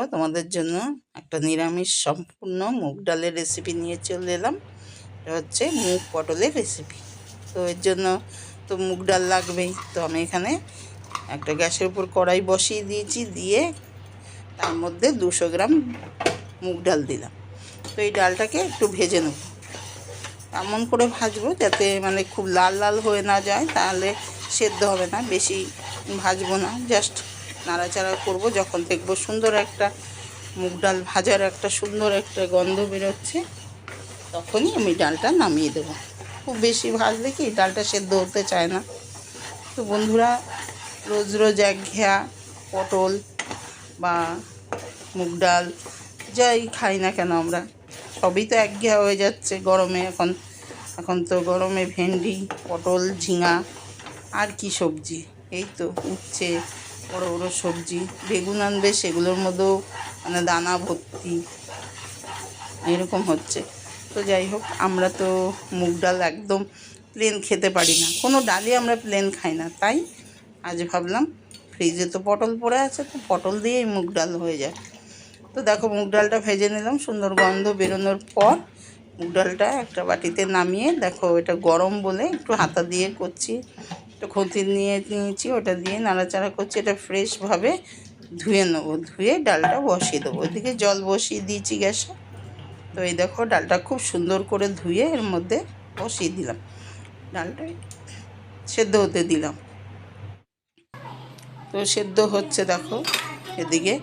দেখো, তোমাদের জন্য একটা নিরামিষ সম্পূর্ণ মুগ ডালের রেসিপি নিয়ে চলে এলাম। এটা হচ্ছে মুগ পটলের রেসিপি তো এর জন্য তো মুগ ডাল লাগবেই। তো আমি এখানে একটা গ্যাসের উপর কড়াই বসিয়ে দিয়েছি, দিয়ে তার মধ্যে দুশো গ্রাম মুগ ডাল দিলাম। তো এই ডালটাকে একটু ভেজে নেব। এমন করে ভাজবো যাতে মানে খুব লাল লাল হয়ে না যায়, তাহলে সেদ্ধ হবে না, বেশি ভাজবো না জাস্ট নাড়াচাড়া করব, যখন দেখব সুন্দর একটা মুগ ডাল ভাজার একটা সুন্দর একটা গন্ধ বেরোচ্ছে, তখনই আমি ডালটা নামিয়ে দেবো। খুব বেশি ভাজলে কি ডালটা সেদ্ধ হতে চায় না। তো বন্ধুরা, রোজ রোজ একঘেয়া পটল বা মুগ ডাল যাই খাই না কেন আমরা, সবই তো একঘেয়া হয়ে যাচ্ছে গরমে। এখন এখন তো গরমে ভেন্ডি, পটল, ঝিঙা, আর কি সবজি? এই তো উচ্ছে বড়ো বড়ো সবজি, বেগুন আনবে, সেগুলোর মধ্যেও মানে দানা ভর্তি। এরকম হচ্ছে। তো যাই হোক, আমরা তো মুগ ডাল একদম প্লেন খেতে পারি না। কোনো ডালই আমরা প্লেন খাই না। তাই আজ ভাবলাম ফ্রিজে তো পটল পড়ে আছে, তো পটল দিয়েই মুগ ডাল হয়ে যায় তো দেখো, মুগ ডালটা ভেজে নিলাম। সুন্দর গন্ধ বেরোনোর পর মুগ ডালটা একটা বাটিতে নামিয়ে, দেখো এটা গরম বলে একটু হাতা দিয়ে করছি। একটু খতি নিয়ে নিয়েছি, ওটা দিয়ে নাড়াচাড়া করছি, এটা ফ্রেশভাবে ধুয়ে নেব। ধুয়ে ডালটা বসিয়ে দেবো। ওইদিকে জল বসিয়ে দিয়েছি গ্যাসে। তো এই দেখো, ডালটা খুব সুন্দর করে ধুয়ে এর মধ্যে বসিয়ে দিলাম। ডালটা সেদ্ধ হতে দিলাম। তো সেদ্ধ হচ্ছে দেখো, এদিকে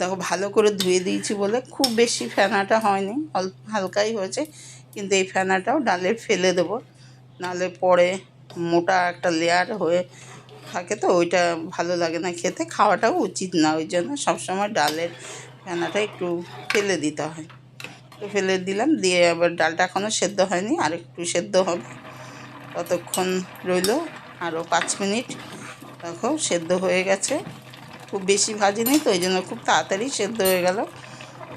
দেখো ভালো করে ধুয়ে দিয়েছি বলে খুব বেশি ফেনাটা হয়নি, অল্প হালকাই হয়েছে, কিন্তু এই ফেনাটাও ডালে ফেলে দেবো। নাহলে পরে মোটা একটা লেয়ার হয়ে থাকে তো, ওইটা ভালো লাগে না খেতে। খাওয়াটাও উচিত না, ওই জন্য সবসময় ডালের ফেনাটা একটু ফেলে দিতে হয়। তো ফেলে দিলাম, দিয়ে আবার ডালটা এখনও সেদ্ধ হয়নি, আর একটু সেদ্ধ হবে। ততক্ষণ রইল আরও পাঁচ মিনিট। দেখো, সেদ্ধ হয়ে গেছে। খুব বেশি ভাজিনি তো, ওই জন্য খুব তাড়াতাড়ি সেদ্ধ হয়ে গেল।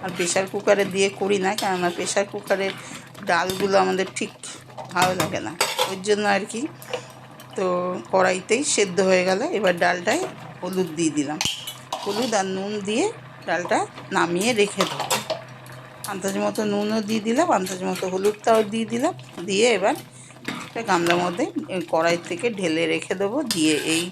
আর প্রেশার কুকারে দিয়ে করি না, কেননা প্রেশার কুকারের ডালগুলো আমাদের ঠিক ভালো লাগে না। ওই জন্য আর কি। তো কড়াইতেই সেদ্ধ হয়ে গেল। এবার ডালটায় হলুদ দিয়ে দিলাম। হলুদ আর নুন দিয়ে ডালটা নামিয়ে রেখে দেবো। আন্দাজ মতো নুনও দিয়ে দিলাম, আন্দাজ মতো হলুদটাও দিয়ে দিলাম। দিয়ে এবার একটা গামলার মধ্যে কড়াই থেকে ঢেলে রেখে দেবো। দিয়ে এই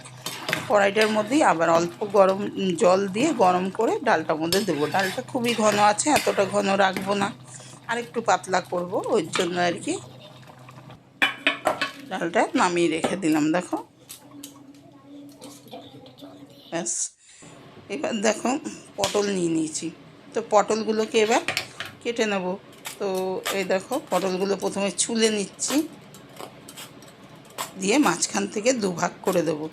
কড়াইটার মধ্যেই আবার অল্প গরম জল দিয়ে গরম করে ডালটার মধ্যে দেবো। ডালটা খুবই ঘন আছে, এতটা ঘন রাখব না। আর একটু পাতলা করব, ওই জন্য আর কি ডালটা নামিয়ে রেখে দিলাম, দেখো। ব্যাস। এবার দেখো, পটল নিয়ে নিয়েছি। তো পটলগুলোকে এবার কেটে নেব। তো এই দেখো, পটলগুলো প্রথমে ছুলে নিচ্ছি। দিয়ে মাঝখান থেকে দুভাগ করে দেবো।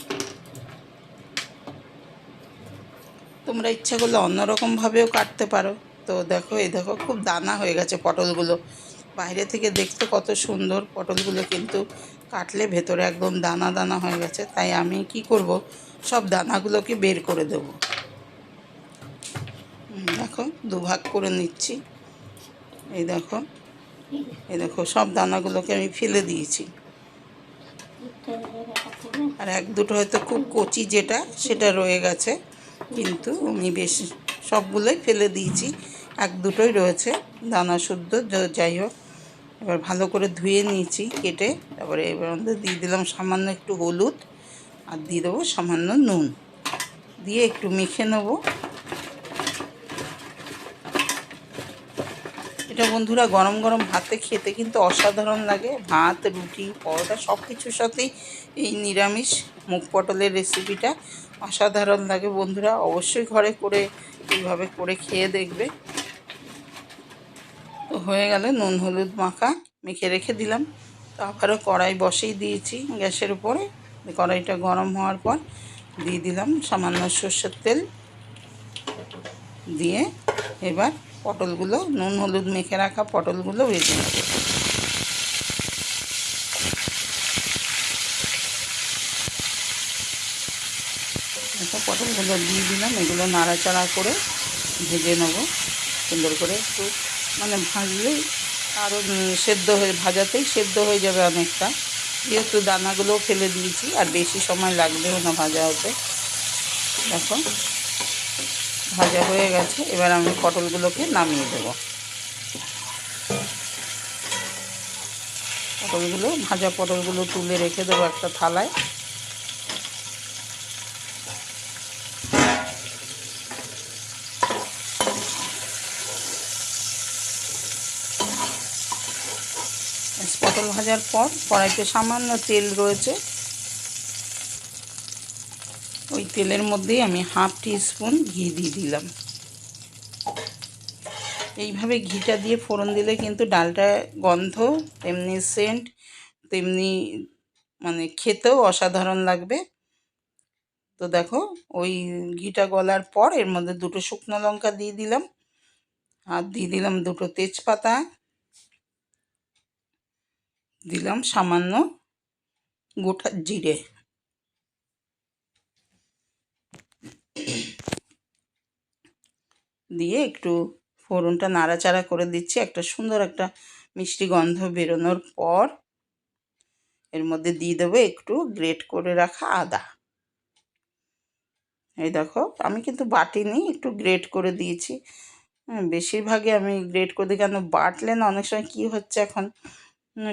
তোমরা ইচ্ছা করলে অন্যরকমভাবেও কাটতে পারো। তো দেখো, এই দেখো, খুব দানা হয়ে গেছে পটলগুলো। বাইরে থেকে দেখতে কত সুন্দর পটলগুলো কিন্তু কাটলে ভেতরে একদম দানা দানা হয়ে গেছে, তাই আমি কি করব? সব দানাগুলোকে বের করে দেব। দেখো, দুভাগ করে নিচ্ছি। এই দেখো এই দেখো, সব দানাগুলোকে আমি ফেলে দিয়েছি। আর এক দুটো হয়তো খুব কচি যেটা, সেটা রয়ে গেছে, কিন্তু আমি বেশ সবগুলোই ফেলে দিয়েছি। এক দুটোই রয়েছে, দানা শুদ্ধ যাই হোক, এবার ভালো করে ধুয়ে নিয়েছি, কেটে তারপরে এবার মধ্যে দিয়ে দিলাম সামান্য একটু হলুদ আর দিয়ে দেবো সামান্য নুন। দিয়ে একটু মেখে নেব। এটা বন্ধুরা গরম গরম ভাতে খেতে কিন্তু অসাধারণ লাগে। ভাত, রুটি, পরোটা সব কিছুর সাথেই এই নিরামিষ মুগ পটলের রেসিপিটা অসাধারণ লাগে বন্ধুরা। অবশ্যই ঘরে করে এইভাবে করে খেয়ে দেখবে। তো হয়ে গেল নুন হলুদ মাখা মেখে রেখে দিলাম। তো আবারও কড়াই বসেই দিয়েছি গ্যাসের উপরে। কড়াইটা গরম হওয়ার পর দিয়ে দিলাম সামান্য সর্ষের তেল। দিয়ে এবার পটলগুলো, নুন, হলুদ মেখে রাখা পটলগুলো ভেজে নেব। পটলগুলো দিয়ে দিলাম, এগুলো নাড়াচাড়া করে ভেজে নেব। সুন্দর করে একটু মানে ভাজলেই আরও সেদ্ধ হয়ে, ভাজাতেই সেদ্ধ হয়ে যাবে অনেকটা। যেহেতু দানাগুলোও ফেলে দিয়েছি, আর বেশি সময় লাগবেও না ভাজা হতে দেখো, ভাজা হয়ে গেছে। এবার আমি পটলগুলোকে নামিয়ে দেবো। পটলগুলো, ভাজা পটলগুলো তুলে রেখে দেবো একটা থালায়। পটল ভাজার পর কড়াইতে সামান্য তেল রয়েছে। ওই তেলের মধ্যেই আমি হাফ টি স্পুন ঘি দিয়ে দিলাম। এইভাবে ঘিটা দিয়ে ফোড়ন দিলে কিন্তু ডালটা গন্ধ, তেমনি সেন্ট তেমনি মানে খেতেও অসাধারণ লাগবে। তো দেখো, ওই ঘিটা গলার পর এর মধ্যে দুটো শুকনো লঙ্কা দিয়ে দিলাম। আর দিয়ে দিলাম দুটো তেজপাতা। দিলাম সামান্য গোটা জিরে। দিয়ে একটু ফোড়নটা নাড়াচাড়া করে দিচ্ছি। একটা সুন্দর একটা মিষ্টি গন্ধ বেরোনোর পর এর মধ্যে দিয়ে দেবো একটু গ্রেট করে রাখা আদা। এই দেখো আমি কিন্তু বাটিনি একটু গ্রেট করে দিয়েছি। হ্যাঁ, বেশিরভাগই আমি গ্রেট করে দিই কেন বাটলে না অনেক সময় কী হচ্ছে এখন?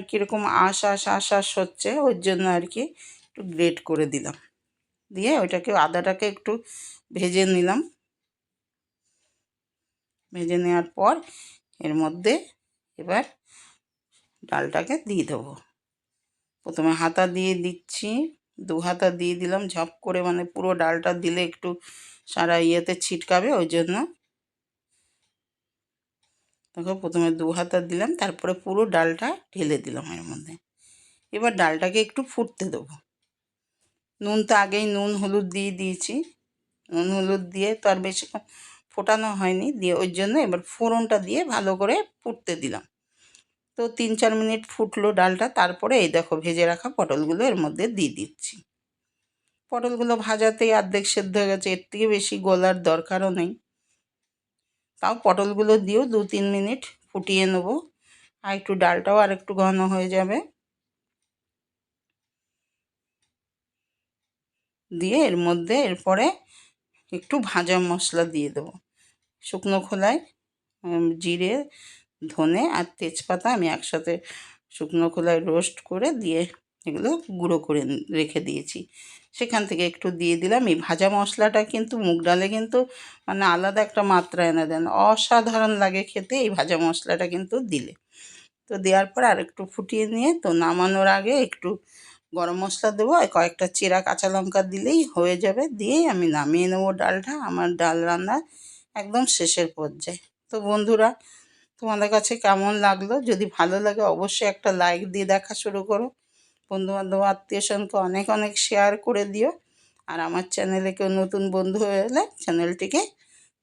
কীরকম আশ আশ আশ আশ হচ্ছে, ওর জন্য আর কি একটু গ্রেট করে দিলাম। দিয়ে ওইটাকে, আদাটাকে একটু ভেজে নিলাম। ভেজে নেওয়ার পর এর মধ্যে এবার ডালটাকে দিয়ে দেবো। প্রথমে হাতা দিয়ে দিচ্ছি, দু হাতা দিয়ে দিলাম, ঝপ করে মানে পুরো ডালটা দিলে একটু সারা ইয়েতে ছিটকাবে, ওই জন্য দেখো প্রথমে দু হাতা দিলাম, তারপরে পুরো ডালটা ঢেলে দিলাম এর মধ্যে। এবার ডালটাকে একটু ফুটতে দেবো। নুন তো আগেই নুন, হলুদ দিয়ে দিয়েছি। নুন, হলুদ দিয়ে তো আর বেশিক্ষণ ফোটানো হয়নি, দিয়ে ওই জন্য এবার ফোড়নটা দিয়ে ভালো করে ফুটতে দিলাম। তো তিন চার মিনিট ফুটলো ডালটা, তারপরে এই দেখো ভেজে রাখা পটলগুলো এর মধ্যে দিয়ে দিচ্ছি। পটলগুলো ভাজাতেই অর্ধেক সেদ্ধ হয়ে গেছে, এর থেকে বেশি গলার দরকারও নেই। তাও পটলগুলো দিয়েও দু তিন মিনিট ফুটিয়ে নেব। আর একটু ডালটাও আর একটু ঘন হয়ে যাবে। দিয়ে এর মধ্যে এরপরে একটু ভাজা মশলা দিয়ে দেবো। শুকনো খোলায় জিরে, ধনে আর তেজপাতা আমি একসাথে শুকনো খোলায় রোস্ট করে দিয়ে এগুলো গুঁড়ো করে রেখে দিয়েছি। সেখান থেকে একটু দিয়ে দিলাম। এই ভাজা মশলাটা কিন্তু মুগ ডালে কিন্তু মানে আলাদা একটা মাত্রা এনে দেন। অসাধারণ লাগে খেতে এই ভাজা মশলাটা কিন্তু দিলে। তো দেওয়ার পর আর একটু ফুটিয়ে নিয়ে তো নামানোর আগে একটু গরম মশলা দেবো আর কয়েকটা চেরা কাঁচা লঙ্কা দিলেই হয়ে যাবে। দিয়েই আমি নামিয়ে নেব ডালটা। আমার ডাল রান্না একদম শেষের পর্যায়ে। তো বন্ধুরা, তোমাদের কাছে কেমন লাগল? যদি ভালো লাগে অবশ্যই একটা লাইক দিয়ে দেখা শুরু করো। বন্ধুবান্ধব আত্মীয় স্বজনকে অনেক অনেক শেয়ার করে দিও। আর আমার চ্যানেলে কেউ নতুন বন্ধু হয়ে এলে চ্যানেলটিকে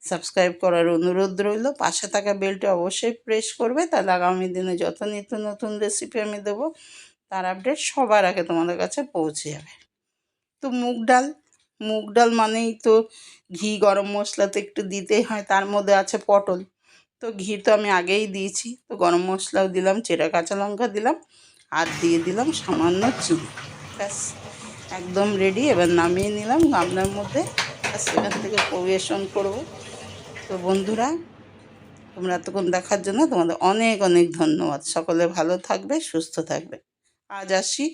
সাবস্ক্রাইব করার অনুরোধ রইল। পাশে থাকা বেলটি অবশ্যই প্রেস করবে। তাহলে আগামী দিনে যত নিত্য নতুন রেসিপি আমি দেবো, তার আপডেট সবার আগে তোমাদের কাছে পৌঁছে যাবে। তো মুগ ডাল মুগ ডাল মানেই তো ঘি, গরম মশলা তো একটু দিতেই হয়, তার মধ্যে আছে পটল। তো ঘি তো আমি আগেই দিয়েছি। তো গরম মশলাও দিলাম, চেরা কাঁচা লঙ্কা দিলাম। আর দিয়ে দিলাম সামান্য চুল ব্যাস, একদম রেডি এবার নামিয়ে নিলাম গামলার মধ্যে। আর সেখান থেকে পরিবেশন করব। তো বন্ধুরা, তোমরা এতক্ষণ দেখার জন্য তোমাদের অনেক অনেক ধন্যবাদ। সকলে ভালো থাকবে, সুস্থ থাকবে। আজ আসি।